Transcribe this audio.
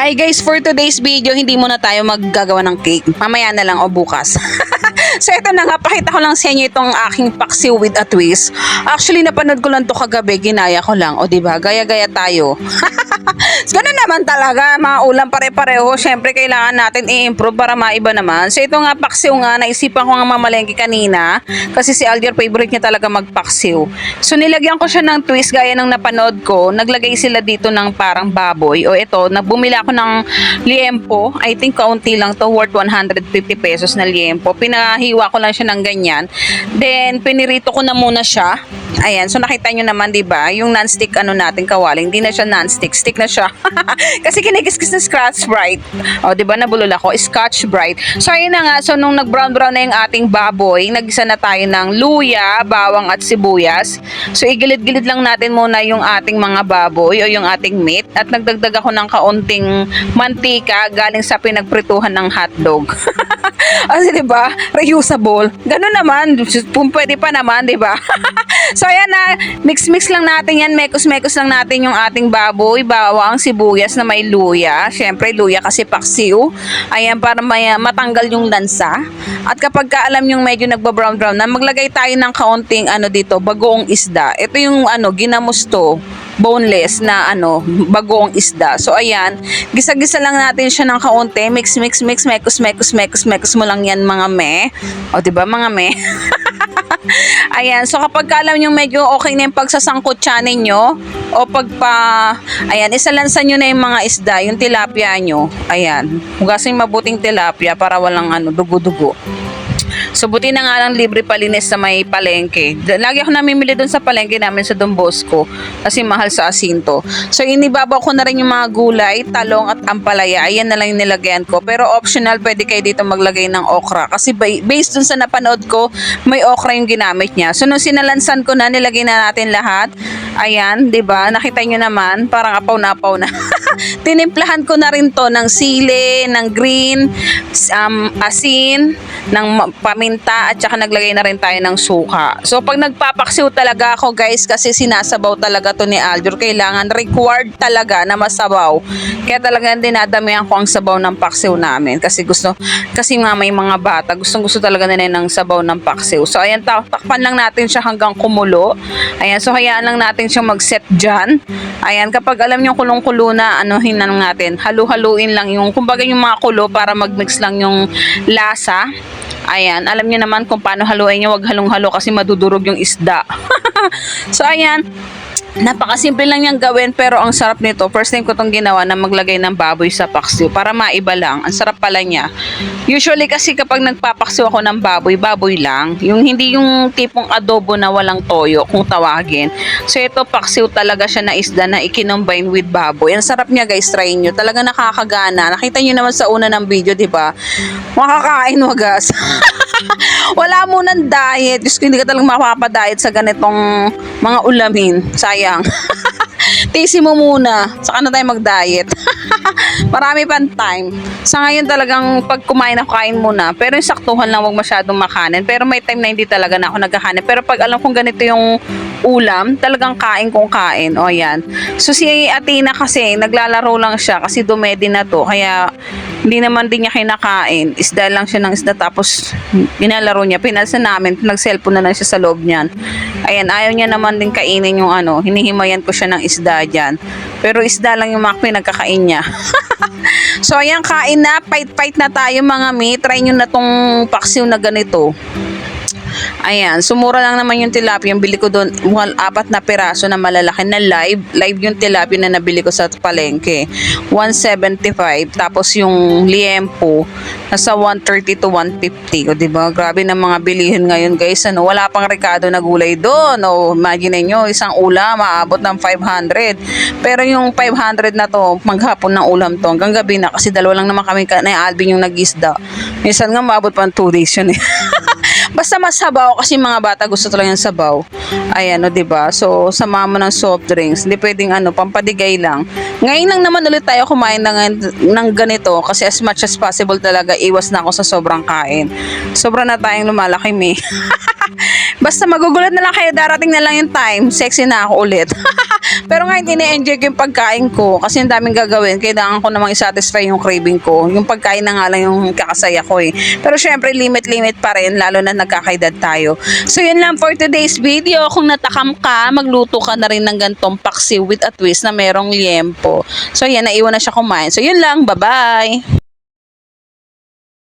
Hi guys, for today's video, hindi muna tayo maggagawa ng cake. Mamaya na lang o bukas. so ito na nga, pakita ko lang sa inyo itong aking paksiw with a twist. Actually, napanood ko lang to kagabi, ginaya ko lang. O diba, gaya-gaya tayo. Ganun naman talaga, mga ulam pare-pareho. Siyempre, kailangan natin i-improve para maiba naman. So ito nga, paksiw nga, naisipan ko nga mamalengke kanina. Kasi si Alger, favorite niya talaga magpaksiw. So nilagyan ko siya ng twist gaya ng napanood ko. Naglagay sila dito ng parang baboy. O ito, nagbumili ako ng liempo. I think kaunti lang to, worth 150 pesos na liempo. Pinahiwa ko lang siya ng ganyan. Then, pinirito ko na muna siya. Ayan, so nakita nyo naman, di ba? Yung non-stick ano natin kawaling, hindi na siya non-stick, stick na siya. Kasi kinikiskis na Scotch Brite. O, di ba, nabulol ako, Scotch Brite. So, ayun na nga, so nung nag-brown-brown na yung ating baboy, nagisa na tayo ng luya, bawang at sibuyas. So, igilid-gilid lang natin muna yung ating mga baboy o yung ating meat. At nagdagdag ako ng kaunting mantika galing sa pinagprituhan ng hotdog. Kasi 'di ba? Reusable. Ganun naman, pwede pa naman, 'di ba? so ayan na, mix-mix lang natin 'yan, mekos-mekos lang natin yung ating baboy, bawang, sibuyas na may luya. Syempre luya kasi paksiw. Ayan para may, matanggal yung lansa. At kapag ka alam yung medyo nagba-brown brown na, maglagay tayo ng kaunting ano dito, bagoong isda. Ito yung ano, ginamos to boneless na ano, bagoong isda. So ayan, gisa-gisa lang natin siya ng kaunti, mix mix mix, mekos mekos mekos mekos mo lang yan mga me. O 'di ba mga me? ayan, so kapag ka alam nyo medyo okay na yung pagsasangkot siya ninyo o pagpa ayan, isalansan nyo na yung mga isda, yung tilapia nyo. Ayan, hugasin mabuting tilapia para walang ano, dugo-dugo. So buti na nga lang libre palinis sa may palengke. Lagi ako namimili doon sa palengke namin sa Don Bosco kasi mahal sa asinto. So inibabaw ko na rin yung mga gulay, talong at ampalaya. Ayan na lang yung nilagyan ko. Pero optional pwede kayo dito maglagay ng okra kasi ba- based dun sa napanood ko, may okra yung ginamit niya. So nung sinalansan ko na, nilagay na natin lahat. Ayan, 'di ba? Nakita nyo naman, parang apaw na apaw na. Tinimplahan ko na rin to ng sili, ng green, um, asin, ng paminta at saka naglagay na rin tayo ng suka. So pag nagpapaksiw talaga ako guys kasi sinasabaw talaga to ni Aljur. Kailangan required talaga na masabaw. Kaya talaga dinadamihan ko ang sabaw ng paksiw namin kasi gusto kasi nga may mga bata gustong gusto talaga nila ng sabaw ng paksiw. So ayan ta- takpan lang natin siya hanggang kumulo. Ayan so hayaan lang natin siya mag-set dyan. Ayan kapag alam niyo kulong-kulo na ano hinang natin halu-haluin lang yung kumbaga yung mga kulo para mag-mix lang yung lasa. Ayan, alam niyo naman kung paano haluin niyo, wag halong-halo kasi madudurog yung isda. so ayan, Napakasimple lang niyang gawin pero ang sarap nito. First time ko tong ginawa na maglagay ng baboy sa paksiw para maiba lang. Ang sarap pala niya. Usually kasi kapag nagpapaksiw ako ng baboy, baboy lang. Yung hindi yung tipong adobo na walang toyo kung tawagin. So ito paksiw talaga siya na isda na ikinombine with baboy. Ang sarap niya guys, try nyo. Talaga nakakagana. Nakita niyo naman sa una ng video, di ba? Makakain wagas. Wala mo ng diet. Diyos ko, hindi ka talagang mapapadiet sa ganitong mga ulamin. Sayang. Tisi mo muna. Saka na tayo mag-diet. Marami pang time. Sa ngayon talagang pag kumain ako, kain muna. Pero yung saktuhan lang, wag masyadong makanin. Pero may time na hindi talaga na ako nagkakanin. Pero pag alam kong ganito yung ulam, talagang kain kong kain. O yan. So si Athena kasi, naglalaro lang siya kasi dumedi na to. Kaya hindi naman din niya kinakain. Isda lang siya ng isda tapos pinalaro niya. Pinalsa namin, nag-cellphone na lang siya sa loob niyan. Ayan, ayaw niya naman din kainin yung ano. Hinihimayan ko siya ng isda dyan. Pero isda lang yung mga pinagkakain niya. so ayan, kain na. Fight-fight na tayo mga mi. Try nyo na tong paksiw na ganito. Ayan, sumura lang naman yung tilapia. Yung bili ko doon, well, apat na piraso na malalaki na live. Live yung tilapia na nabili ko sa palengke. 175. Tapos yung liempo, nasa 130 to 150. O, diba? Grabe na mga bilihin ngayon, guys. Ano, wala pang rekado na gulay doon. O, imagine nyo, isang ulam, maabot ng 500. Pero yung 500 na to, maghapon ng ulam to. Hanggang gabi na, kasi dalawa lang naman kami ka- na Alvin yung nag-isda. Minsan nga, maabot pa 2 days yun eh. Basta masabaw kasi mga bata gusto talaga ng sabaw. Ayan, o, 'di ba? So, sama mo ng soft drinks. Hindi pwedeng ano, pampadigay lang. Ngayon lang naman ulit tayo kumain ng, ng ganito kasi as much as possible talaga iwas na ako sa sobrang kain. Sobra na tayong lumalaki, me. Basta magugulat na lang kayo, darating na lang yung time, sexy na ako ulit. Pero ngayon, ini-enjoy ko yung pagkain ko kasi ang daming gagawin. Kailangan ko namang isatisfy yung craving ko. Yung pagkain na nga lang yung kakasaya ko eh. Pero syempre, limit-limit pa rin, lalo na nagkakaedad tayo. So yun lang for today's video. Kung natakam ka, magluto ka na rin ng gantong paksiw with a twist na merong liempo. So yan, naiwan na siya kumain. So yun lang, bye-bye!